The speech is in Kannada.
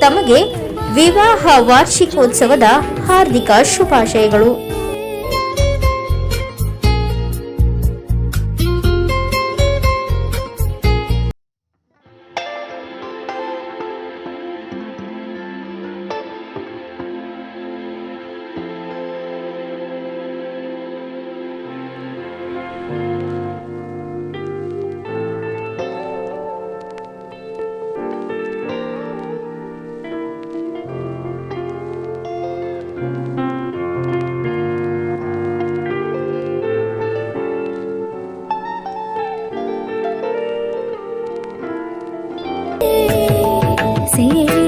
ತಮಗೆ ವಿವಾಹ ವಾರ್ಷಿಕೋತ್ಸವದ ಹಾರ್ದಿಕ ಶುಭಾಶಯಗಳು. ಸೇರಿ